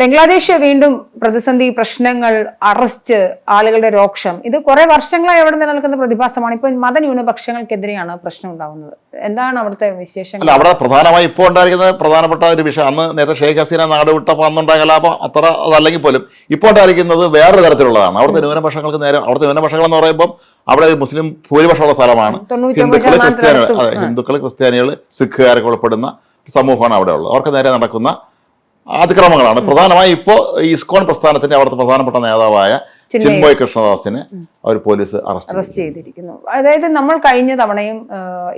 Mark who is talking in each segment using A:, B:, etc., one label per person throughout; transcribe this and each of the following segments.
A: ബംഗ്ലാദേശ് വീണ്ടും പ്രതിസന്ധി പ്രശ്നങ്ങൾ അറസ്റ്റ് ആളുകളുടെ രോക്ഷം ഇത് കുറെ വർഷങ്ങളായി അവിടെ നിലനിൽക്കുന്ന പ്രതിഭാസമാണ്. ഇപ്പൊ മതന്യൂനപക്ഷങ്ങൾക്കെതിരെയാണ് പ്രശ്നം ഉണ്ടാകുന്നത്. എന്താണ് അവിടുത്തെ വിശേഷം
B: അല്ല അവിടെ പ്രധാനമായി ഇപ്പോൾ ഉണ്ടായിരിക്കുന്ന പ്രധാനപ്പെട്ട ഒരു വിഷയം. അന്ന് നേരത്തെ ഷെയ്ഖ് ഹസീന നാട് വിട്ടപ്പോൾ അന്നുണ്ടായ കലാപം അത്ര അതല്ലെങ്കിൽ പോലും ഇപ്പോൾ ഉണ്ടായിരിക്കുന്നത് വേറൊരു തരത്തിലുള്ളതാണ്. അവിടുത്തെ ന്യൂനപക്ഷങ്ങൾക്ക് നേരെ അവിടുത്തെ ന്യൂനപക്ഷങ്ങൾ എന്ന് പറയുമ്പോൾ അവിടെ മുസ്ലിം ഭൂരിപക്ഷമുള്ള സ്ഥലമാണ്. ഹിന്ദുക്കൾ ക്രിസ്ത്യാനികൾ അതെ ഹിന്ദുക്കൾ ക്രിസ്ത്യാനികൾ സിഖുകാരൊക്കെ ഉൾപ്പെടുന്ന സമൂഹമാണ് അവിടെ ഉള്ളത് അവർക്ക് നേരെ നടക്കുന്ന അതിക്രമങ്ങളാണ് പ്രധാനമായും ഇപ്പോൾ ഇസ്കോൺ പ്രസ്ഥാനത്തിന്റെ അവിടുത്തെ പ്രധാനപ്പെട്ട നേതാവായ
A: ചിന്മയ
B: കൃഷ്ണദാസിനെ അവർ പോലീസ് അറസ്റ്റ്
A: ചെയ്തിരിക്കുന്നു. അതായത് നമ്മൾ കഴിഞ്ഞ തവണയും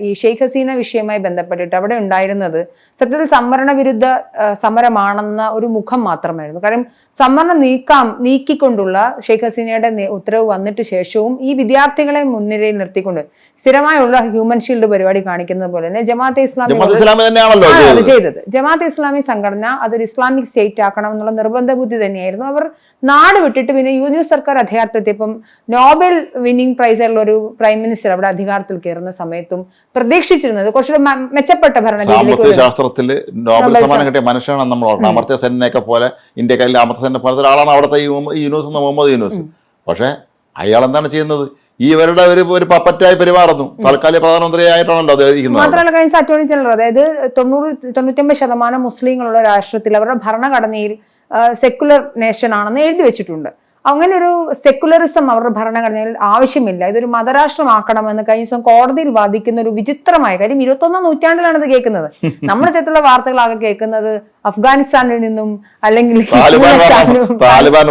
A: ഈ ഷെയ്ഖ് ഹസീന വിഷയവുമായി ബന്ധപ്പെട്ടിട്ട് അവിടെ ഉണ്ടായിരുന്നത് സത്യത്തിൽ സംവരണ വിരുദ്ധ സമരമാണെന്ന ഒരു മുഖം മാത്രമായിരുന്നു. കാരണം സംവരണം നീക്കാം നീക്കിക്കൊണ്ടുള്ള ഷെയ്ഖ് ഹസീനയുടെ ഉത്തരവ് വന്നിട്ട് ശേഷവും ഈ വിദ്യാർത്ഥികളെ മുൻനിരയിൽ നിർത്തിക്കൊണ്ട് സ്ഥിരമായുള്ള ഹ്യൂമൻ ഷീൽഡ് പരിപാടി കാണിക്കുന്നത് പോലെ തന്നെ ജമാഅത്തെ ഇസ്ലാമി
B: ചെയ്തത്.
A: ജമാഅത്ത് ഇസ്ലാമി സംഘടന അതൊരു ഇസ്ലാമിക് സ്റ്റേറ്റ് ആക്കണം എന്നുള്ള നിർബന്ധ ബുദ്ധി തന്നെയായിരുന്നു. അവർ നാട് വിട്ടിട്ട് പിന്നെ യൂണിയൻ സർക്കാർ അധികാരത്തെത്തിയപ്പം നോബൽ വിന്നിംഗ് പ്രൈസ് ഉള്ള ഒരു പ്രൈം മിനിസ്റ്റർ അവിടെ അധികാരത്തിൽ കയറുന്ന സമയത്തും പ്രതീക്ഷിച്ചിരുന്നത് കുറച്ചുകൂടെ മെച്ചപ്പെട്ട ഭരണരീതിയിലേക്ക്
B: ശാസ്ത്രത്തിൽ നോബൽ സമ്മാനം കിട്ടിയ മനുഷ്യനാണ് നമ്മൾ ഓർക്കണം അമർത്യ സെന്നിനെയൊക്കെ പോലെ ഇന്ത്യക്കാരിൽ അമർത്യ സെന്നെ പോലത്തെ ഒരാളാണ് അവിടുത്തെ യൂണിവേഴ്സ് എന്ന മുഹമ്മദ് യൂണിവേഴ്സ്. പക്ഷേ അയാൾ എന്താണ് ചെയ്യുന്നത്? ഇവരുടെ ഒരു ഒരു പപ്പറ്റായി പെരുമാറുന്നു. തൽക്കാലിക പ്രധാനമന്ത്രിയായിട്ടാണല്ലോ അത് ഇരിക്കുന്നത്
A: മാത്രമല്ല കഴിഞ്ഞ അറ്റോർണി ജനറൽ അതായത് തൊണ്ണൂറ് തൊണ്ണൂറ്റൊമ്പത് ശതമാനം മുസ്ലിങ്ങളുള്ള രാഷ്ട്രത്തിൽ അവരുടെ ഭരണഘടനയിൽ സെക്കുലർ നേഷൻ ആണെന്ന് എഴുതി വെച്ചിട്ടുണ്ട്. അങ്ങനെ ഒരു സെക്കുലറിസം അവരുടെ ഭരണഘടനയിൽ ആവശ്യമില്ല. ഇതൊരു മതരാഷ്ട്രമാക്കണമെന്ന് കഴിഞ്ഞ ദിവസം കോടതിയിൽ വാദിക്കുന്ന ഒരു വിചിത്രമായ കാര്യം ഇരുപത്തൊന്നാം നൂറ്റാണ്ടിലാണ് ഇത് കേൾക്കുന്നത്. നമ്മുടെ ഇത്തരത്തിലുള്ള വാർത്തകളാകെ കേൾക്കുന്നത് അഫ്ഗാനിസ്ഥാനിൽ നിന്നും അല്ലെങ്കിൽ
B: താലിബാൻ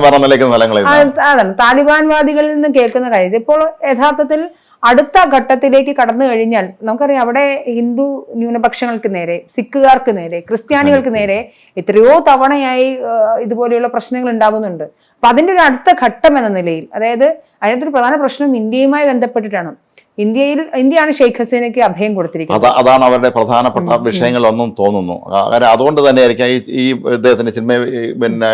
A: താലിബാൻവാദികളിൽ നിന്ന് കേൾക്കുന്ന കാര്യം. ഇതിപ്പോൾ യഥാർത്ഥത്തിൽ അടുത്ത ഘട്ടത്തിലേക്ക് കടന്നു കഴിഞ്ഞാൽ നമുക്കറിയാം അവിടെ ഹിന്ദു ന്യൂനപക്ഷങ്ങൾക്ക് നേരെ സിഖുകാർക്ക് നേരെ ക്രിസ്ത്യാനികൾക്ക് നേരെ എത്രയോ തവണയായി ഇതുപോലെയുള്ള പ്രശ്നങ്ങൾ ഉണ്ടാകുന്നുണ്ട് അപ്പൊ അതിന്റെ ഒരു അടുത്ത ഘട്ടം എന്ന നിലയിൽ അതായത് അതിനകത്തൊരു പ്രധാന പ്രശ്നം ഇന്ത്യയുമായി ബന്ധപ്പെട്ടിട്ടാണ്. ഇന്ത്യയിൽ ഇന്ത്യയാണ് ഷെയ്ഖ് ഹസീനയ്ക്ക് അഭയം കൊടുത്തിരിക്കുന്നത്.
B: അതാണ് അവരുടെ പ്രധാനപ്പെട്ട വിഷയങ്ങളൊന്നും തോന്നുന്നു. കാരണം അതുകൊണ്ട് തന്നെയായിരിക്കും ഈ ഈ ഇദ്ദേഹത്തിന്റെ സിനിമ പിന്നെ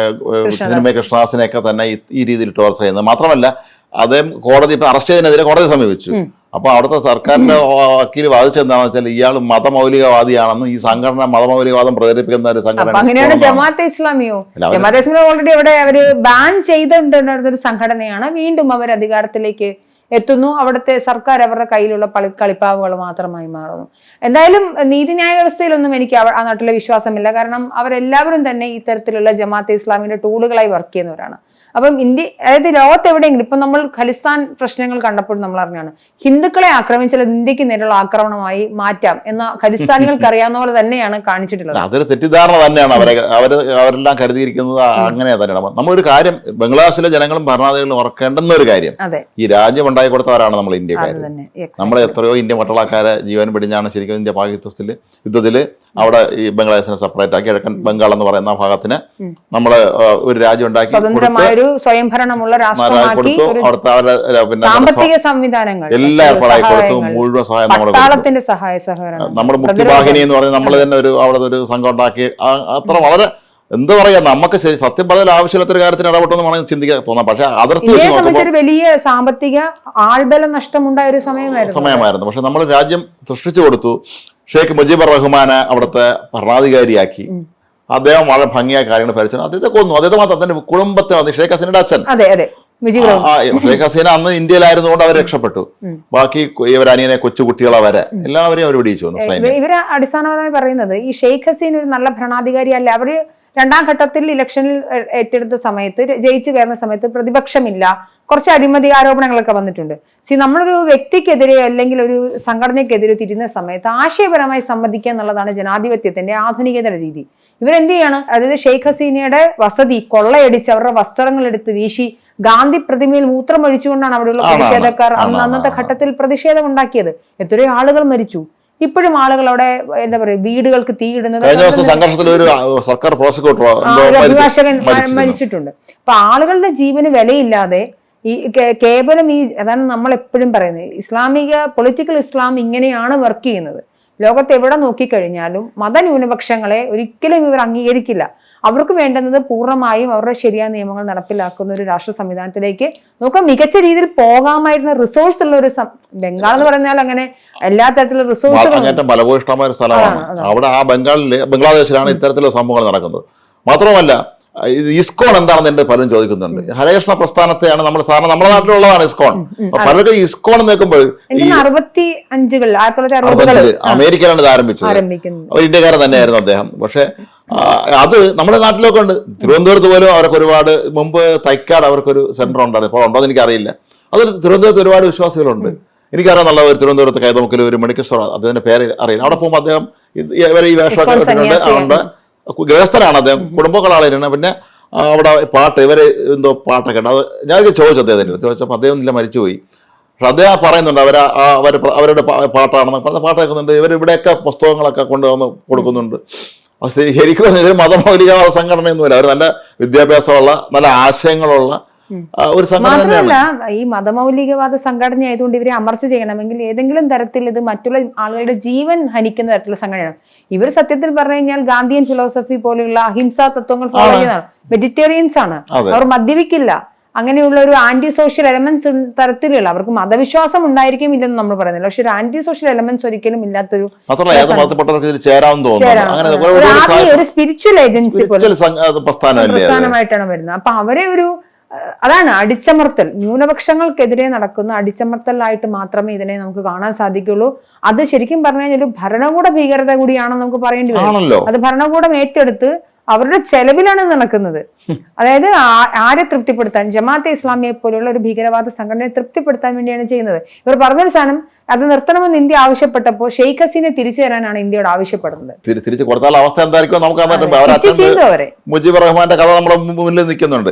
B: സിനിമ കൃഷ്ണദാസിനെയൊക്കെ തന്നെ ഈ- ഈ രീതിയിൽ ടോർച്ചർ ചെയ്യുന്നത്. മാത്രമല്ല അദ്ദേഹം കോടതി ഇപ്പൊ അറസ്റ്റ് ചെയ്തതിനെതിരെ കോടതി സമീപിച്ചു. അപ്പൊ അവിടുത്തെ സർക്കാരിന്റെ വക്കീൽ വാദിച്ചത് എന്താണെന്ന് വെച്ചാൽ ഇയാൾ മതമൗലികവാദിയാണെന്നും ഈ സംഘടന മതമൗലികവാദം പ്രചരിപ്പിക്കുന്ന ഒരു സംഘടന
A: അങ്ങനെയാണ് ജമാഅത്തെ ഇസ്ലാമിയോ? ജമാഅത്തെ ഇസ്ലാമി ഓൾറെഡി അവിടെ അവർ ബാൻ ചെയ്തിട്ടുണ്ടായിരുന്ന ഒരു സംഘടനയാണ്. വീണ്ടും അവർ അധികാരത്തിലേക്ക് എത്തുന്നു. അവിടുത്തെ സർക്കാർ അവരുടെ കയ്യിലുള്ള പളി കളിപ്പാവുകൾ മാത്രമായി മാറുന്നു. എന്തായാലും നീതിന്യായ വ്യവസ്ഥയിലൊന്നും എനിക്ക് ആ നാട്ടിലെ വിശ്വാസമില്ല. കാരണം അവരെല്ലാവരും തന്നെ ഇത്തരത്തിലുള്ള ജമാഅത്തെ ഇസ്ലാമിന്റെ ടൂളുകളായി വർക്ക് ചെയ്യുന്നവരാണ്. അപ്പം ഇന്ത്യ അതായത് ലോകത്ത് എവിടെയെങ്കിലും ഇപ്പം നമ്മൾ ഖലിസ്ഥാൻ പ്രശ്നങ്ങൾ കണ്ടപ്പോൾ നമ്മൾ അറിഞ്ഞാണ്. ഹിന്ദുക്കളെ ആക്രമിച്ചാൽ ഇന്ത്യയ്ക്ക് നേരെയുള്ള ആക്രമണമായി മാറ്റാം എന്ന ഖലിസ്ഥാനികൾക്ക് അറിയാവുന്ന പോലെ തന്നെയാണ് കാണിച്ചിട്ടുള്ളത്.
B: അതൊരു തെറ്റിദ്ധാരണ തന്നെയാണ്. അവരെ അവർ അവരെല്ലാം കരുതിയിരിക്കുന്നത് അങ്ങനെ തന്നെയാണ്. നമ്മളൊരു കാര്യം ബംഗ്ലാദേശിലെ ജനങ്ങളും ഭരണാധികാരികളും ഓർക്കേണ്ടുന്ന ഒരു കാര്യം.
A: അതെ.
B: ഈ രാജ്യം ഉണ്ടാക്കി കൊടുത്തവരാണ് നമ്മൾ ഇന്ത്യക്കാർ നമ്മൾ എത്രയോ ഇന്ത്യ പട്ടാളക്കാരെ ജീവൻ പിടിഞ്ഞാണ് ശരിക്കും ഇന്ത്യ പാകിസ്ഥാനിൽ യുദ്ധത്തിൽ അവിടെ ഈ ബംഗ്ലാദേശിനെ സെപ്പറേറ്റ് ആക്കി കിഴക്കൻ ബംഗാൾ എന്ന് പറയുന്ന ഭാഗത്തിന്. നമ്മൾ ഒരു രാജ്യം ഉണ്ടാക്കി
A: സ്വയംഭരണമുള്ള
B: കൊടുത്തു.
A: ഒരു
B: അവിടുത്തെ അവരുടെ പിന്നെ
A: സാമ്പത്തിക സംവിധാനങ്ങൾ
B: എല്ലാ ഏർപ്പാടായി കൊടുത്തു. മുഴുവൻ സഹായം നമ്മൾ
A: സഹായ സഹകരണം
B: നമ്മുടെ മുക്തിവാഹിനി എന്ന് പറഞ്ഞ് നമ്മൾ തന്നെ ഒരു അവിടെ ഒരു സംഘം ഉണ്ടാക്കി. അത്ര വളരെ എന്താ പറയാ? നമുക്ക് ശരി സത്യം പറഞ്ഞാൽ ആവശ്യമില്ലാത്തൊരു കാര്യത്തിന് ഇടപെട്ടെന്ന് വേണമെങ്കിൽ ചിന്തിക്കാൻ തോന്നാം. പക്ഷെ അതിർത്തി വെച്ച്
A: വലിയ സാമ്പത്തിക ആൾബലം നഷ്ടമുണ്ടായ ഒരു സമയമായിരുന്നു
B: സമയമായിരുന്നു. പക്ഷെ നമ്മൾ രാജ്യം സൃഷ്ടിച്ചു കൊടുത്തു. ഷെയ്ഖ് മുജീബർ റഹ്മാനെ അവിടുത്തെ ഭരണാധികാരിയാക്കി. അദ്ദേഹം വളരെ ഭംഗിയായ കാര്യങ്ങൾ ഭരിച്ചു. അദ്ദേഹത്തെ കൊന്നു. അദ്ദേഹത്തെ മാത്രം തന്റെ കുടുംബത്തെ വന്ന് ഷെയ്ഖ് ഹസീനയുടെ അച്ഛൻ.
A: മുജീബ്
B: ഷെയ്ഖ് ഹസീന അന്ന് ഇന്ത്യയിലായിരുന്നുകൊണ്ട് അവർ രക്ഷപ്പെട്ടു. ബാക്കി ഇവർ അനിയനെ കൊച്ചുകുട്ടികളെ വരെ എല്ലാവരെയും അവർ പിടിച്ചു
A: ഇവർ അടിസ്ഥാനപരമായി പറയുന്നത് ഈ ഷെയ്ഖ് ഹസീൻ ഒരു നല്ല ഭരണാധികാരി അല്ല അവർ രണ്ടാം ഘട്ടത്തിൽ ഇലക്ഷനിൽ ഏറ്റെടുത്ത സമയത്ത് ജയിച്ചു കയറുന്ന സമയത്ത് പ്രതിപക്ഷമില്ല. കുറച്ച് അഴിമതി ആരോപണങ്ങളൊക്കെ വന്നിട്ടുണ്ട്. സി നമ്മളൊരു വ്യക്തിക്കെതിരെ അല്ലെങ്കിൽ ഒരു സംഘടനയ്ക്കെതിരെ തിരിയുന്ന സമയത്ത് ആശയപരമായി സംബന്ധിക്കുക എന്നുള്ളതാണ് ജനാധിപത്യത്തിന്റെ ആധുനികതയുടെ രീതി. ഇവരെന്ത് ചെയ്യാണ്? അതായത് ഷെയ്ഖ് ഹസീനയുടെ വസതി കൊള്ളയടിച്ച് അവരുടെ വസ്ത്രങ്ങൾ എടുത്ത് വീശി ഗാന്ധി പ്രതിമയിൽ മൂത്രം ഒഴിച്ചുകൊണ്ടാണ് അവിടെയുള്ള. പ്രതിഷേധക്കാർ അന്ന് അന്നത്തെ ഘട്ടത്തിൽ പ്രതിഷേധം ഉണ്ടാക്കിയത്. എത്രയോ ആളുകൾ മരിച്ചു. ഇപ്പോഴും ആളുകൾ അവിടെ എന്താ പറയുക വീടുകൾക്ക് തീയിടുന്നത്
B: സംഘർഷത്തിൽ ഒരു സർക്കാർ പ്രോസിക്യൂട്ടറോ
A: അഭിഭാഷകൻ മരിച്ചിട്ടുണ്ട്. അപ്പൊ ആളുകളുടെ ജീവന് വിലയില്ലാതെ ഈ കേവലം ഈ അതാണ് നമ്മൾ എപ്പോഴും പറയുന്നത്. ഇസ്ലാമിക പൊളിറ്റിക്കൽ ഇസ്ലാം ഇങ്ങനെയാണ് വർക്ക് ചെയ്യുന്നത്. ലോകത്ത് എവിടെ നോക്കിക്കഴിഞ്ഞാലും മതന്യൂനപക്ഷങ്ങളെ ഒരിക്കലും ഇവർ അംഗീകരിക്കില്ല. അവർക്ക് വേണ്ടുന്നത് പൂർണമായും അവരുടെ ശരിയായ നിയമങ്ങൾ നടപ്പിലാക്കുന്ന ഒരു രാഷ്ട്ര സംവിധാനത്തിലേക്ക് നമുക്ക് മികച്ച രീതിയിൽ പോകാമായിരുന്ന റിസോഴ്സ് ഉള്ള ഒരു ബംഗാൾ എന്ന് പറഞ്ഞാൽ അങ്ങനെ എല്ലാ തരത്തിലുള്ള റിസോഴ്സുകളും
B: അങ്ങനത്തെ ഫലഭൂയിഷ്ടമായ ഒരു സ്ഥലമാണ്. അവിടെ ആ ബംഗാളിൽ ബംഗ്ലാദേശിലാണ് ഇത്തരത്തിലുള്ള സംഭവങ്ങൾ നടക്കുന്നത്. മാത്രമല്ല ഇത് ഇസ്കോൺ എന്താണെന്ന് എന്റെ പലരും ചോദിക്കുന്നുണ്ട്. ഹരകൃഷ്ണ പ്രസ്ഥാനത്തെയാണ് നമ്മൾ സാറിന് നമ്മുടെ നാട്ടിലുള്ളതാണ് ഇസ്കോൺ പലർക്കും ഇസ്കോൺ എന്ന്
A: അറുപത്തി അഞ്ചുകളിൽ
B: അമേരിക്കയിലാണ് ഇത് ആരംഭിച്ചത്. ഒരു ഇന്ത്യക്കാരൻ തന്നെയായിരുന്നു അദ്ദേഹം. പക്ഷെ അത് നമ്മുടെ നാട്ടിലൊക്കെ ഉണ്ട്. തിരുവനന്തപുരത്ത് പോലും അവർക്ക് ഒരുപാട് മുമ്പ് തൈക്കാട് അവർക്കൊരു സെന്റർ ഉണ്ടായിരുന്നു. ഇപ്പോൾ ഉണ്ടോ എന്ന് എനിക്കറിയില്ല. അതിൽ തിരുവനന്തപുരത്ത് ഒരുപാട് വിശ്വാസികളുണ്ട്. എനിക്കറിയാം നല്ല ഒരു തിരുവനന്തപുരത്ത് കൈതമുക്കിൽ ഒരു മെഡിക്കൽ സ്റ്റോർ അദ്ദേഹത്തിന്റെ പേര് അറിയില്ല. അവിടെ പോകുമ്പോൾ അദ്ദേഹം ഇവരെ ഈ വേഷമൊക്കെ
A: ഇസ്കോൺ
B: ഇട്ടിട്ടുണ്ട്. അതുകൊണ്ട് ഗൃഹസ്ഥനാണ് അദ്ദേഹം. കുടുംബങ്ങളാളിരുന്നത് പിന്നെ അവിടെ പാട്ട് ഇവരെ എന്തോ പാട്ടൊക്കെ ഉണ്ട്. അത് ഞാൻ ചോദിച്ചു അദ്ദേഹത്തിന്റെ അടുത്ത് ചോദിച്ചപ്പോൾ അദ്ദേഹം ഇല്ല മരിച്ചുപോയി. പക്ഷെ അദ്ദേഹം പറയുന്നുണ്ട് അവർ അവർ അവരുടെ പാട്ടാണെന്ന് പറഞ്ഞ പാട്ട് കേൾക്കുന്നുണ്ട്. ഇവർ ഇവിടെയൊക്കെ പുസ്തകങ്ങളൊക്കെ കൊണ്ടുവന്ന് കൊടുക്കുന്നുണ്ട്. ശരിക്കും പറഞ്ഞാൽ ഇതൊരു മതമൗലികവാദ സംഘടനയൊന്നുമില്ല. അവർ നല്ല വിദ്യാഭ്യാസമുള്ള നല്ല ആശയങ്ങളുള്ള ഒരു
A: മാത്രമല്ല ഈ മതമൗലികവാദ സംഘടന ആയതുകൊണ്ട് ഇവരെ അമർച്ച ചെയ്യണമെങ്കിൽ ഏതെങ്കിലും തരത്തിൽ ഇത് മറ്റുള്ള ആളുകളുടെ ജീവൻ ഹനിക്കുന്ന തരത്തിലുള്ള സംഘടനയാണ്. ഇവർ സത്യത്തിൽ പറഞ്ഞു കഴിഞ്ഞാൽ ഗാന്ധിയൻ ഫിലോസഫി പോലെയുള്ള അഹിംസാ തത്വങ്ങൾ ഫോളോ ചെയ്യുന്നതാണ്. വെജിറ്റേറിയൻസ് ആണ്. അവർ മദ്യപിക്കില്ല. അങ്ങനെയുള്ള ഒരു ആന്റി സോഷ്യൽ എലമെന്റ്സ് തരത്തിലുള്ള അവർക്ക് മതവിശ്വാസം ഉണ്ടായിരിക്കും ഇല്ലെന്ന് നമ്മൾ പറയുന്നില്ല. പക്ഷെ ഒരു ആന്റി സോഷ്യൽ എലമെന്റ്സ് ഒരിക്കലും ഇല്ലാത്തൊരു ഒരു സ്പിരിച്വൽ ഏജൻസി പ്രസ്ഥാനമായിട്ടാണ് വരുന്നത്. അപ്പൊ അവരെ ഒരു അതാണ് അടിച്ചമർത്തൽ. ന്യൂനപക്ഷങ്ങൾക്കെതിരെ നടക്കുന്ന അടിച്ചമർത്തലായിട്ട് മാത്രമേ ഇതിനെ നമുക്ക് കാണാൻ സാധിക്കുള്ളൂ. അത് ശരിക്കും പറഞ്ഞു കഴിഞ്ഞാൽ ഒരു ഭരണകൂട ഭീകരത കൂടിയാണെന്ന് നമുക്ക് പറയേണ്ടി വരും. അത് ഭരണകൂടം ഏറ്റെടുത്ത് അവരുടെ ചെലവിലാണ് നടക്കുന്നത്. അതായത് ആരെ തൃപ്തിപ്പെടുത്താൻ ജമാഅത്തെ ഇസ്ലാമിയെ പോലുള്ള ഒരു ഭീകരവാദ സംഘടനയെ തൃപ്തിപ്പെടുത്താൻ വേണ്ടിയാണ് ചെയ്യുന്നത്. ഇവർ പറഞ്ഞൊരു സാധനം അത് നിർത്തണമെന്ന് ഇന്ത്യ ആവശ്യപ്പെട്ടപ്പോൾ ഷെയ്ഖ് ഹസീനെ തിരിച്ചു തരാനാണ് ഇന്ത്യയോട് ആവശ്യപ്പെടുന്നത്.
B: തിരിച്ചു കൊടുത്താൽ അവസ്ഥ എന്തായിരിക്കും നമുക്ക് മുജീബ് റഹ്മാന്റെ കഥ നമ്മുടെ മുന്നിൽ നിൽക്കുന്നുണ്ട്.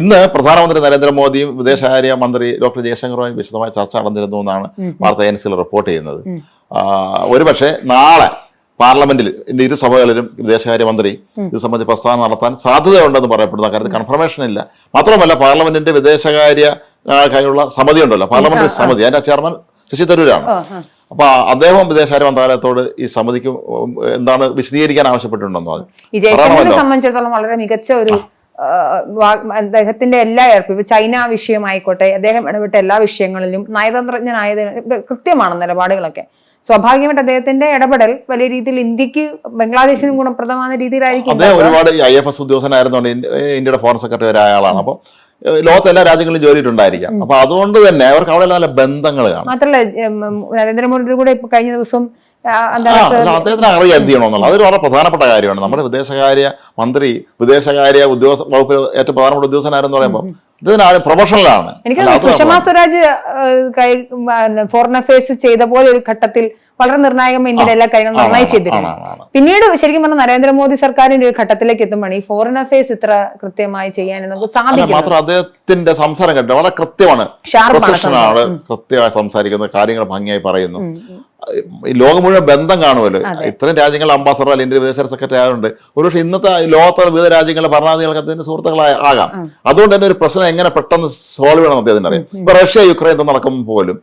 B: ഇന്ന് പ്രധാനമന്ത്രി നരേന്ദ്രമോദിയും വിദേശകാര്യ മന്ത്രി ഡോക്ടർ ജയശങ്കറുമായി വിശദമായ ചർച്ച നടന്നിരുന്നു എന്നാണ്. വാർത്താ ഏജൻസികൾ റിപ്പോർട്ട് ചെയ്യുന്നത്. ഒരുപക്ഷെ നാളെ പാർലമെന്റിൽ ഇരു സഭകളിലും വിദേശകാര്യമന്ത്രി ഇത് സംബന്ധിച്ച് പ്രസ്താവന നടത്താൻ സാധ്യതയുണ്ടെന്ന് പറയപ്പെടുന്ന കാര്യത്തിൽ കൺഫർമേഷൻ ഇല്ല. മാത്രമല്ല പാർലമെന്റിന്റെ വിദേശകാര്യ കാര്യമുള്ള സമിതി ഉണ്ടല്ലോ. പാർലമെന്ററി സമിതി. അതിന്റെ ചെയർമാൻ ശശി തരൂരാണ്. അപ്പൊ അദ്ദേഹം വിദേശകാര്യ മന്ത്രാലയത്തോട് ഈ സമിതിക്ക് എന്താണ് വിശദീകരിക്കാൻ ആവശ്യപ്പെട്ടിട്ടുണ്ടെന്നോ.
A: സംബന്ധിച്ചിടത്തോളം വളരെ മികച്ച ഒരു അദ്ദേഹത്തിന്റെ എല്ലാ ഏർപ്പും. ഇപ്പൊ ചൈന വിഷയമായിക്കോട്ടെ അദ്ദേഹം ഇടപെട്ട എല്ലാ വിഷയങ്ങളിലും നയതന്ത്രജ്ഞനായത് കൃത്യമാണ് നിലപാടുകളൊക്കെ. സ്വാഭാവികമായിട്ട് അദ്ദേഹത്തിന്റെ ഇടപെടൽ വലിയ രീതിയിൽ ഇന്ത്യയ്ക്ക് ബംഗ്ലാദേശിനും ഗുണപ്രദമായ രീതിയിലായിരിക്കും
B: അദ്ദേഹം. ഒരുപാട് ഐ എഫ് എസ് ഉദ്യോഗസ്ഥനായിരുന്നുകൊണ്ട് ഇന്ത്യയുടെ ഫോറിൻ സെക്രട്ടറി ആയ ആളാണ് അപ്പോൾ ലോകത്തെ എല്ലാ രാജ്യങ്ങളിലും ജോലിയിട്ടുണ്ടായിരിക്കാം അപ്പൊ അതുകൊണ്ട് തന്നെ അവർക്ക് അവിടെ നല്ല ബന്ധങ്ങൾ കാണും.
A: ഉം, നരേന്ദ്രമോദിയുടെ കൂടെ ഇപ്പൊ കഴിഞ്ഞ ദിവസം
B: അദ്ദേഹത്തിന് അറിയാം എന്ത് ചെയ്യണമെന്നുള്ളത്? അതൊരു വളരെ പ്രധാനപ്പെട്ട കാര്യമാണ്. നമ്മുടെ വിദേശകാര്യ മന്ത്രി വിദേശകാര്യ ഉദ്യോഗസ്ഥ വകുപ്പിൽ ഏറ്റവും പ്രധാനപ്പെട്ട ഉദ്യോഗസ്ഥനായിരുന്നു പറയുമ്പോൾ ഇതിന് ആരും പ്രൊഫഷണലാണ്.
A: എനിക്ക് സുഷമ സ്വരാജ് ഫോറിൻ അഫയേഴ്സ് ചെയ്ത പോലെ ഒരു ഘട്ടത്തിൽ വളരെ നിർണായകമായി ഇന്ത്യയുടെ എല്ലാ കാര്യങ്ങളും നന്നായി ചെയ്തിട്ടുണ്ട്. പിന്നീട് ശരിക്കും പറഞ്ഞാൽ നരേന്ദ്രമോദി സർക്കാരിന്റെ ഒരു ഘട്ടത്തിലേക്ക് എത്തുമ്പോൾ ഈ ഫോറിൻ അഫയേഴ്സ് ഇത്ര കൃത്യമായി ചെയ്യാൻ നമുക്ക് സാധിക്കും
B: മാത്രം അദ്ദേഹത്തിന്റെ സംസാരം കേട്ടോ വളരെ കൃത്യമാണ്. കൃത്യമായി സംസാരിക്കുന്നത് കാര്യങ്ങൾ ഭംഗിയായി പറയുന്നു. ലോകം മുഴുവൻ ബന്ധം കാണുമല്ലോ. ഇത്രയും രാജ്യങ്ങൾ അംബാസഡർ അല്ലെങ്കിൽ ഇന്ത്യ വിദേശകാര്യ സെക്രട്ടറി ആയതുകൊണ്ട് ഒരുപക്ഷെ ഇന്നത്തെ ലോകത്തുള്ള വിവിധ രാജ്യങ്ങളിലെ ഭരണാധികാരികൾക്ക് അതിന്റെ സുഹൃത്തുക്കളായ ആകാം. അതുകൊണ്ട് തന്നെ ഒരു പ്രശ്നം എങ്ങനെ പെട്ടെന്ന് സോൾവ് ചെയ്യണം അദ്ദേഹത്തിന് അറിയാം ഇപ്പൊ റഷ്യ യുക്രൈൻ ഒന്നും നടക്കുമ്പോൾ പോലും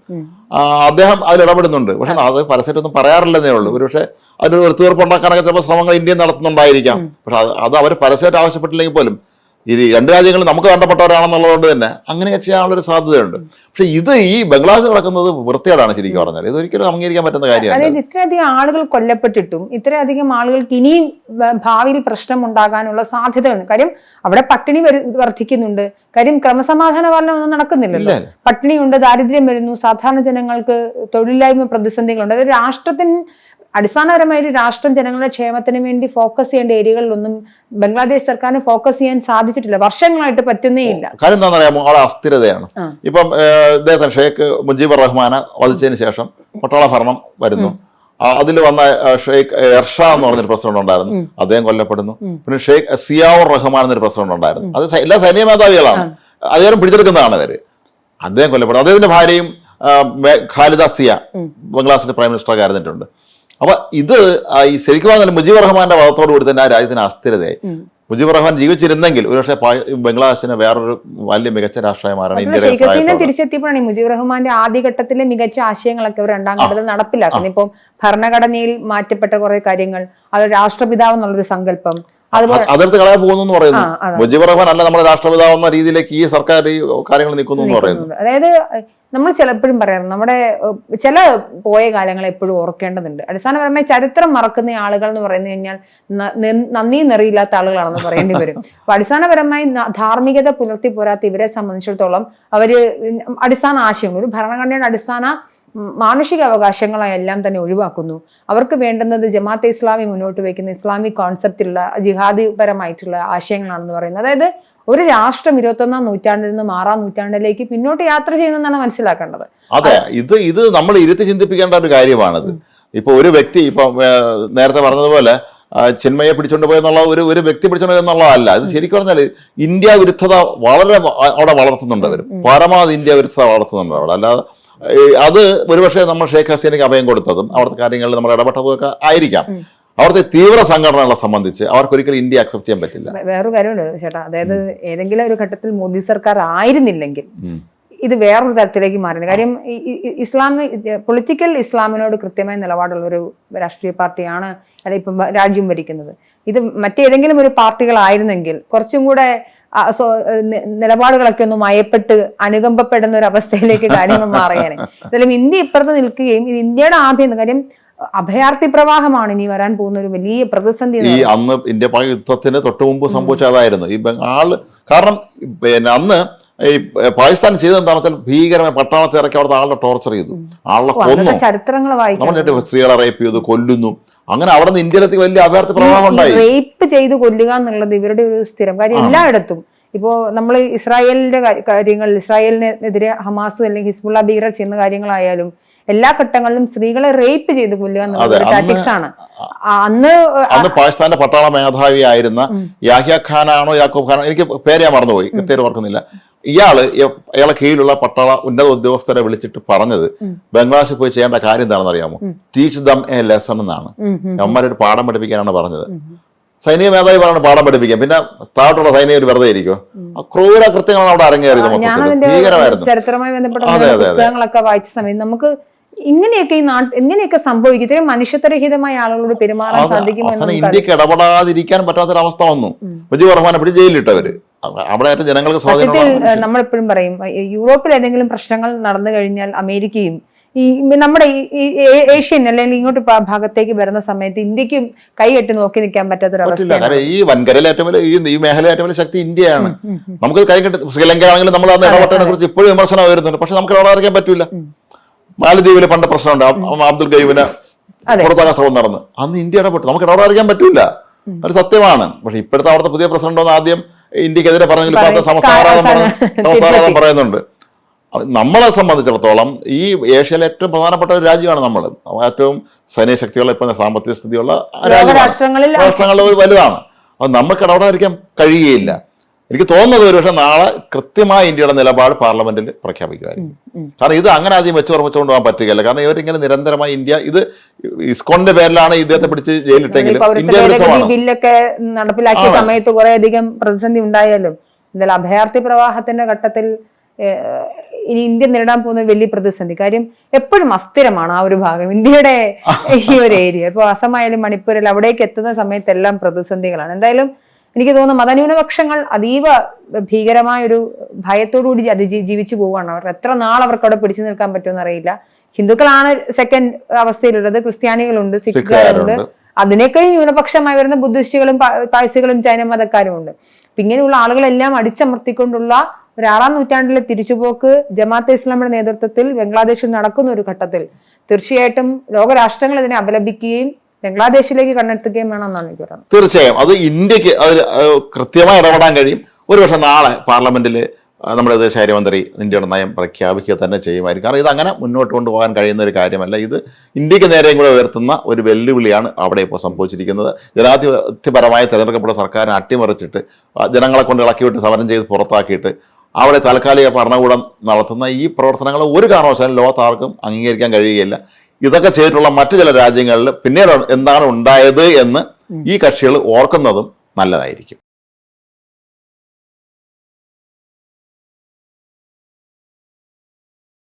B: അദ്ദേഹം അതിൽ ഇടപെടുന്നുണ്ട്. പക്ഷെ അത് പരസ്യമായിട്ടൊന്നും പറയാറില്ലെന്നേ ഉള്ളൂ. ഒരുപക്ഷെ അതിന് ഒരു തീർപ്പുണ്ടാക്കാനൊക്കെ ചിലപ്പോൾ ശ്രമങ്ങൾ ഇന്ത്യ നടത്തുന്നുണ്ടായിരിക്കാം. പക്ഷെ അത് അത് അവർ പരസ്യമായിട്ട് ആവശ്യപ്പെട്ടില്ലെങ്കിൽ പോലും ഈ രണ്ട് രാജ്യങ്ങളും നമുക്ക് വേണ്ടപ്പെട്ടവരാണെന്നുള്ളതുകൊണ്ട് തന്നെ അങ്ങനെയൊക്കെ ചെയ്യാനുള്ളൊരു സാധ്യതയുണ്ട്. പക്ഷെ ഇത് ഈ ബംഗ്ലാദേശ് നടക്കുന്നത് വൃത്തികേടാണ് ശരിക്കും പറഞ്ഞാൽ ഇത് ഒരിക്കലും അംഗീകരിക്കാൻ പറ്റുന്ന കാര്യമാണ്
A: അതായത് ഇത്രയധികം ആളുകൾ കൊല്ലപ്പെട്ടിട്ടും ഇത്രയധികം ആളുകൾക്ക് ഇനിയും ഭാവിയിൽ പ്രശ്നം ഉണ്ടാകാനുള്ള സാധ്യതയുണ്ട്. കാര്യം അവിടെ പട്ടിണി വർദ്ധിക്കുന്നുണ്ട് കാര്യം ക്രമസമാധാന ഒന്നും നടക്കുന്നില്ലല്ലോ. പട്ടിണിയുണ്ട് ദാരിദ്ര്യം വരുന്നു സാധാരണ ജനങ്ങൾക്ക് തൊഴിലില്ലായ്മ പ്രതിസന്ധികളുണ്ട്. അതായത് രാഷ്ട്രത്തിന് അടിസ്ഥാനപരമായ ഒരു രാഷ്ട്രം ജനങ്ങളുടെ ക്ഷേമത്തിന് വേണ്ടി ഫോക്കസ് ചെയ്യേണ്ട ഏരിയകളിലൊന്നും ബംഗ്ലാദേശ് സർക്കാരിന് ഫോക്കസ് ചെയ്യാൻ സാധിച്ചിട്ടില്ല. വർഷങ്ങളായിട്ട് പറ്റുന്നേ ഇല്ല.
B: കാര്യം എന്താണെന്ന് അറിയാമോ അവിടെ അസ്ഥിരതയാണ്. ഇപ്പം ഇദ്ദേഹത്തിന് ഷെയ്ഖ് മുജീബ് റഹ്മാനെ വധിച്ചതിന് ശേഷം പട്ടാള ഭരണം വരുന്നു. അതിൽ വന്ന ഷെയ്ഖ് എർഷാ എന്ന് പറഞ്ഞൊരു പ്രസിഡന്റ് ഉണ്ടായിരുന്നു. അദ്ദേഹം കൊല്ലപ്പെടുന്നു. പിന്നെ ഷെയ്ഖ് സിയാവുർ റഹ്മാൻ എന്നൊരു പ്രസിഡന്റ് ഉണ്ടായിരുന്നു. അത് എല്ലാ സൈനിക മേധാവികളാണ്. അദ്ദേഹം പിടിച്ചെടുക്കുന്നതാണ് അവർ അദ്ദേഹം കൊല്ലപ്പെടുന്നു. അദ്ദേഹത്തിന്റെ ഭാര്യയും ഖാലിദ സിയ
A: ബംഗ്ലാസിന്റെ
B: ബംഗ്ലാദേശിന്റെ പ്രൈം മിനിസ്റ്റർ ആയിരുന്നിട്ടുണ്ട്. അപ്പൊ ഇത് ഈ ശരിക്കും പറഞ്ഞാൽ മുജീബ് റഹ്മാന്റെ വധത്തോടു കൂടി തന്നെ ആ രാജ്യത്തിന് അസ്ഥിരതയായി. മുജീബ് റഹ്മാൻ ജീവിച്ചിരുന്നെങ്കിൽ ഒരുപക്ഷെ ബംഗ്ലാദേശിന് വേറൊരു വലിയ മികച്ച
A: രാഷ്ട്രമായി മാറണം
B: ഇന്ത്യയിലെ.
A: തിരിച്ചെത്തിയപ്പോഴാണ് മുജീബ് റഹ്മാന്റെ ആദ്യഘട്ടത്തിലെ മികച്ച ആശയങ്ങളൊക്കെ അവർ രണ്ടാം ഘട്ടത്തിൽ നടപ്പിലാക്കുന്നത്. ഇപ്പം ഭരണഘടനയിൽ മാറ്റപ്പെട്ട കുറെ കാര്യങ്ങൾ അത് രാഷ്ട്രപിതാവ് എന്നുള്ളൊരു സങ്കല്പം
B: അതെടുത്ത് കളയാൻ പോകുന്നു പറയുന്നു. മുജീബ് റഹ്മാൻ അല്ല നമ്മുടെ രാഷ്ട്രപിതാവെന്ന രീതിയിലേക്ക് ഈ സർക്കാർ ഈ കാര്യങ്ങൾ നിൽക്കുന്നു പറയുന്നു.
A: അതായത് നമ്മൾ ചിലപ്പോഴും പറയാറ് നമ്മുടെ ചില പോയ കാലങ്ങൾ എപ്പോഴും ഓർക്കേണ്ടതുണ്ട്. അടിസ്ഥാനപരമായി ചരിത്രം മറക്കുന്ന ആളുകൾ എന്ന് പറയുന്നത് കഴിഞ്ഞാൽ നന്ദി നിറയില്ലാത്ത ആളുകളാണെന്ന് പറയേണ്ടി വരും. അപ്പൊ അടിസ്ഥാനപരമായി ധാർമ്മികത പുലർത്തി പോരാത്ത ഇവരെ സംബന്ധിച്ചിടത്തോളം അവർ അടിസ്ഥാന ആശയം ഒരു ഭരണഘടനയുടെ അടിസ്ഥാന മാനുഷിക അവകാശങ്ങളെല്ലാം തന്നെ ഒഴിവാക്കുന്നു. അവർക്ക് വേണ്ടുന്നത് ജമാഅത്തെ ഇസ്ലാമി മുന്നോട്ട് വയ്ക്കുന്ന ഇസ്ലാമിക് കോൺസെപ്റ്റിലുള്ള ജിഹാദിപരമായിട്ടുള്ള ആശയങ്ങളാണെന്ന് പറയുന്നത്. അതായത് ഒരു രാഷ്ട്രം ഇരുപത്തൊന്നാം നൂറ്റാണ്ടിൽ നിന്ന് ആറാം നൂറ്റാണ്ടിലേക്ക് പിന്നോട്ട് യാത്ര ചെയ്യുന്നതാണ് മനസ്സിലാക്കേണ്ടത്.
B: അതെ ഇത് ഇത് നമ്മൾ ഇരുത്തി ചിന്തിപ്പിക്കേണ്ട ഒരു കാര്യമാണിത്. ഇപ്പൊ ഒരു വ്യക്തി ഇപ്പൊ നേരത്തെ പറഞ്ഞതുപോലെ ചിന്മയെ പിടിച്ചോണ്ട് പോയെന്നുള്ള ഒരു ഒരു വ്യക്തി പിടിച്ചോണ്ട് പോയെന്നുള്ളതല്ല അത് ശരിക്കും പറഞ്ഞാൽ ഇന്ത്യ വിരുദ്ധത വളരെ അവിടെ വളർത്തുന്നുണ്ട് അവർ പരമാവധി ഇന്ത്യ വിരുദ്ധത വളർത്തുന്നുണ്ട് അവിടെ അല്ലാതെ അത് ഒരുപക്ഷെ നമ്മൾ ഷേഖ് ഹസീനയ്ക്ക് അഭയം കൊടുത്തതും അവിടുത്തെ കാര്യങ്ങളിൽ നമ്മൾ ഇടപെട്ടതും ഒക്കെ ആയിരിക്കാം. അവിടുത്തെ തീവ്ര സംഘടനകളെ സംബന്ധിച്ച് അവർക്കൊരിക്കലും ഇന്ത്യ അക്സെപ്റ്റ് ചെയ്യാൻ പറ്റില്ല.
A: വേറൊരു കാര്യമുണ്ട് ചേട്ടാ. അതായത് ഏതെങ്കിലും ഒരു ഘട്ടത്തിൽ മോദി സർക്കാർ ആയിരുന്നില്ലെങ്കിൽ. ഇത് വേറൊരു തരത്തിലേക്ക് മാറുന്നത് കാര്യം ഇസ്ലാമി പൊളിറ്റിക്കൽ ഇസ്ലാമിനോട് കൃത്യമായ നിലപാടുള്ള ഒരു രാഷ്ട്രീയ പാർട്ടിയാണ് ഇപ്പം രാജ്യം ഭരിക്കുന്നത്. ഇത് മറ്റേതെങ്കിലും ഒരു പാർട്ടികളായിരുന്നെങ്കിൽ കുറച്ചും കൂടെ നിലപാടുകളൊക്കെ ഒന്ന് മയപ്പെട്ട് അനുകമ്പപ്പെടുന്ന ഒരു അവസ്ഥയിലേക്ക് കാര്യങ്ങൾ മാറുകയാണ്. എന്തായാലും ഇന്ത്യ ഇപ്പുറത്ത് നിൽക്കുകയും ഇത് ഇന്ത്യയുടെ ആഭ്യന്തര കാര്യം അഭയാർത്ഥി പ്രവാഹമാണ് ഇനി വരാൻ പോകുന്ന ഒരു വലിയ പ്രതിസന്ധി
B: ഈ അന്ന് ഇന്ത്യ പാക് യുദ്ധത്തിന് തൊട്ട് മുമ്പ് സംഭവിച്ച അതായിരുന്നു ഈ ബംഗാൾ കാരണം പിന്നെ അന്ന് ഈ പാകിസ്ഥാൻ ചെയ്തത് എന്താണെന്ന് വെച്ചാൽ ഭീകരമായ പട്ടാളത്തെ ഇറക്കി അവിടുത്തെ ആളുടെ ടോർച്ചർ ചെയ്തു. ആളെ
A: ഓ, അന്നത്തെ
B: കൊന്നു. നമ്മൾ സ്ത്രീകളെ റേപ്പ് ചെയ്തു കൊല്ലുന്നു. അങ്ങനെ അവിടെ നിന്ന് ഇന്ത്യയിലെത്തി വലിയ അഭയാർത്ഥി പ്രവാഹം ഉണ്ടായി.
A: റേപ്പ് ചെയ്ത് കൊല്ലുക എന്നുള്ളത് ഇവരുടെ ഒരു സ്ഥിരം കാര്യം എല്ലായിടത്തും. ഇപ്പോ നമ്മൾ ഇസ്രായേലിന്റെ കാര്യങ്ങൾ ഇസ്രായേലിനെതിരെ ഹമാസ് അല്ലെങ്കിൽ ഹിസ്ബുള്ള ഭീകരർ ചെയ്യുന്ന കാര്യങ്ങളായാലും എല്ലാ ഘട്ടങ്ങളിലും സ്ത്രീകളെ റേപ്പ് ചെയ്ത് കൊല്ലുക എന്നുള്ളത് ടാറ്റിക്സ് ആണ്. അന്ന്
B: അന്ന് പാകിസ്ഥാന്റെ പട്ടാള മേധാവി ആയിരുന്ന യാഹ്യ ഖാനാണോ യാക്കൂബ് ഖാനോ എനിക്ക് പേര് ഞാൻ മറന്നുപോയി കൃത്യം ഓർക്കുന്നില്ല. ഇയാൾ അയാളെ കീഴിലുള്ള പട്ടാള ഉന്നത ഉദ്യോഗസ്ഥരെ വിളിച്ചിട്ട് പറഞ്ഞത് ബംഗ്ലാദേശിൽ പോയി ചെയ്യേണ്ട കാര്യം എന്താണെന്ന് അറിയാമോ? ടീച്ച് ദം എ ലെസൺ എന്നാണ്. അമ്മമാരൊരു പാഠം പഠിപ്പിക്കാനാണ് പറഞ്ഞത്. സൈനിക മേധാവി പറഞ്ഞു പാഠം പഠിപ്പിക്കാം പിന്നെ താഴോട്ടുള്ള സൈനികർ വെറുതെ ഇരിക്കും ക്രൂര കൃത്യങ്ങളാണ് അവിടെ അരങ്ങേറിയത് മൊത്തത്തിൽ ഭീകരമായിരുന്നു.
A: ചരിത്രമായി ബന്ധപ്പെട്ട. പുസ്തകങ്ങളൊക്കെ വായിച്ച സമയത്ത് നമുക്ക് ഇങ്ങനെയൊക്കെ ഈ നാട്ട് ഇങ്ങനെയൊക്കെ സംഭവിക്കും. ഇത്രയും മനുഷ്യത്വരഹിതമായ ആളുകളോട് പെരുമാറാൻ സാധിക്കും
B: ഇന്ത്യയ്ക്ക് ഇടപെടാതിരിക്കാൻ പറ്റാത്തൊരവസ്ഥ വന്നു. മുജീബ് റഹ്മാനെ പിടിച്ച് ജയിലിലിട്ടവര്. അവിടെ ജനങ്ങൾക്ക്
A: സത്യത്തിൽ നമ്മളെപ്പോഴും പറയും യൂറോപ്പിൽ ഏതെങ്കിലും പ്രശ്നങ്ങൾ നടന്നു കഴിഞ്ഞാൽ അമേരിക്കയും ഈ നമ്മുടെ ഈ- ഏഷ്യൻ അല്ലെങ്കിൽ ഇങ്ങോട്ട് ഭാഗത്തേക്ക് വരുന്ന സമയത്ത് ഇന്ത്യക്കും കൈകെട്ടി നോക്കി നിൽക്കാൻ
B: പറ്റാത്ത
A: പറ്റാത്തൊരവസ്ഥയാണ്
B: കാരണം ഈ വൻകരയിലെ ഏറ്റവും വലിയ ഈ ഈ മേഖല ഏറ്റവും വലിയ ശക്തി ഇന്ത്യയാണ്. നമുക്ക് കൈ ശ്രീലങ്ക ആണെങ്കിലും നമ്മൾ ഇടപെട്ടതിനെ കുറിച്ച് ഇപ്പോഴും വിമർശനം വരുന്നുണ്ട് പക്ഷെ നമുക്ക് അവിടെ പറ്റില്ല മാലദ്വീപിൽ പണ്ട് പ്രശ്നമുണ്ട്. അബ്ദുൾ അബ്ദുൽ ഗൈബിന്
A: പുറത്താകാൻ
B: പുറത്താക്കാൻ ശ്രമം നടന്നു അന്ന് ഇന്ത്യ ഇടപെട്ടു. നമുക്ക് ഇടപെടാൻ അറിയാൻ പറ്റില്ല അത് സത്യമാണ്. പക്ഷെ ഇപ്പോഴത്തെ അവിടുത്തെ പുതിയ പ്രസിഡന്റ് ഒന്ന് ആദ്യം ഇന്ത്യക്കെതിരെ പറഞ്ഞെങ്കിൽ ഇപ്പൊ
A: അവസാനം
B: സംസ്ഥാനം
A: തിരുത്തി.
B: പറയുന്നുണ്ട്. നമ്മളെ സംബന്ധിച്ചിടത്തോളം ഈ ഏഷ്യയിലെ ഏറ്റവും പ്രധാനപ്പെട്ട ഒരു രാജ്യമാണ് നമ്മൾ ഏറ്റവും സൈനിക ശക്തിയുള്ള ഇപ്പം സാമ്പത്തിക സ്ഥിതിയുള്ള രാജ്യമാണ്. രാഷ്ട്രങ്ങളിൽ വലുതാണ്. അപ്പൊ നമുക്ക് ഇടപെടാതിരിക്കാൻ കഴിയുകയില്ല. എനിക്ക് തോന്നുന്നത് ഒരുപക്ഷെ നാളെ കൃത്യമായ ഇന്ത്യയുടെ നിലപാട് പാർലമെന്റിൽ പ്രഖ്യാപിക്കുമായിരിക്കും. കാരണം ഇത് അങ്ങനെ ആദ്യം വെച്ച് ഓർമ്മിച്ചുകൊണ്ട് പോകാൻ പറ്റുകയില്ല. കാരണം ഇവരിങ്ങനെ നിരന്തരമായി ഇന്ത്യ ഇത് ഇസ്കോണിന്റെ പേരിലാണ് ഇദ്ദേഹത്തെ പിടിച്ച് ജയിലിട്ടെങ്കിലും
A: ബില്ലൊക്കെ നടപ്പിലാക്കിയ സമയത്ത് കുറെ അധികം പ്രതിസന്ധി ഉണ്ടായാലും എന്തായാലും അഭയാർത്ഥി പ്രവാഹത്തിന്റെ ഘട്ടത്തിൽ ഇനി ഇന്ത്യ നേരിടാൻ പോകുന്ന വലിയ പ്രതിസന്ധി. കാര്യം എപ്പോഴും അസ്ഥിരമാണ് ആ ഒരു ഭാഗം ഇന്ത്യയുടെ ഈ ഒരു ഏരിയ. ഇപ്പോൾ അസമായാലും മണിപ്പൂരിൽ അവിടേക്ക് എത്തുന്ന സമയത്തെല്ലാം പ്രതിസന്ധികളാണ്. എന്തായാലും എനിക്ക് തോന്നുന്നു മതന്യൂനപക്ഷങ്ങൾ അതീവ ഭീകരമായ ഒരു ഭയത്തോടുകൂടി അതിജീ ജീവിച്ചു പോവുകയാണ്. അവർ എത്ര നാൾ അവർക്ക് അവിടെ പിടിച്ചു നിൽക്കാൻ പറ്റുമെന്ന് അറിയില്ല. ഹിന്ദുക്കളാണ് സെക്കൻഡ് അവസ്ഥയിലുള്ളത്. ക്രിസ്ത്യാനികളുണ്ട് സിഖുകാരുണ്ട്. അതിനേക്കാൾ ന്യൂനപക്ഷമായി വരുന്ന ബുദ്ധിസ്റ്റുകളും പാഴ്സികളും ജൈന മതക്കാരും ഉണ്ട് അപ്പൊ ഇങ്ങനെയുള്ള ആളുകളെല്ലാം അടിച്ചമർത്തിക്കൊണ്ടുള്ള ഒരു ആറാം നൂറ്റാണ്ടിലെ തിരിച്ചുപോക്ക് ജമാഅത്തെ ഇസ്ലാമിയുടെ നേതൃത്വത്തിൽ ബംഗ്ലാദേശിൽ നടക്കുന്ന ഒരു ഘട്ടത്തിൽ തീർച്ചയായിട്ടും ലോകരാഷ്ട്രങ്ങൾ ഇതിനെ അപലപിക്കുകയും ബംഗ്ലാദേശിലേക്ക് കണ്ണെത്തുകയും വേണമെന്നാണ് എനിക്ക് പറയുന്നത്.
B: തീർച്ചയായും. അത് ഇന്ത്യയ്ക്ക് അതിൽ കൃത്യമായി ഇടപെടാൻ കഴിയും. ഒരുപക്ഷെ നാളെ പാർലമെന്റിൽ നമ്മുടെ വിദേശകാര്യമന്ത്രി ഇന്ത്യയുടെ നയം പ്രഖ്യാപിക്കുക തന്നെ ചെയ്യുമായിരിക്കും. കാരണം ഇത് അങ്ങനെ മുന്നോട്ട് കൊണ്ടുപോകാൻ കഴിയുന്ന ഒരു കാര്യമല്ല. ഇത് ഇന്ത്യയ്ക്ക് നേരെയും കൂടെ ഉയർത്തുന്ന ഒരു വെല്ലുവിളിയാണ് അവിടെ ഇപ്പോൾ സംഭവിച്ചിരിക്കുന്നത്. ജനാധിപത്യപരമായ തിരഞ്ഞെടുക്കപ്പെട്ട സർക്കാരിനെ അട്ടിമറിച്ചിട്ട് ജനങ്ങളെ കൊണ്ട് ഇളക്കിവിട്ട് സമരം ചെയ്ത് പുറത്താക്കിയിട്ട് അവിടെ താൽക്കാലിക ഭരണകൂടം നടത്തുന്ന ഈ പ്രവർത്തനങ്ങൾ ഒരു കാരണവശാലും ലോകത്താർക്കും അംഗീകരിക്കാൻ കഴിയുകയില്ല. ഇതൊക്കെ ചെയ്തിട്ടുള്ള മറ്റു ചില രാജ്യങ്ങളിൽ പിന്നീട് എന്താണ് ഉണ്ടായത് എന്ന് ഈ കക്ഷികൾ ഓർക്കുന്നതും നല്ലതായിരിക്കും.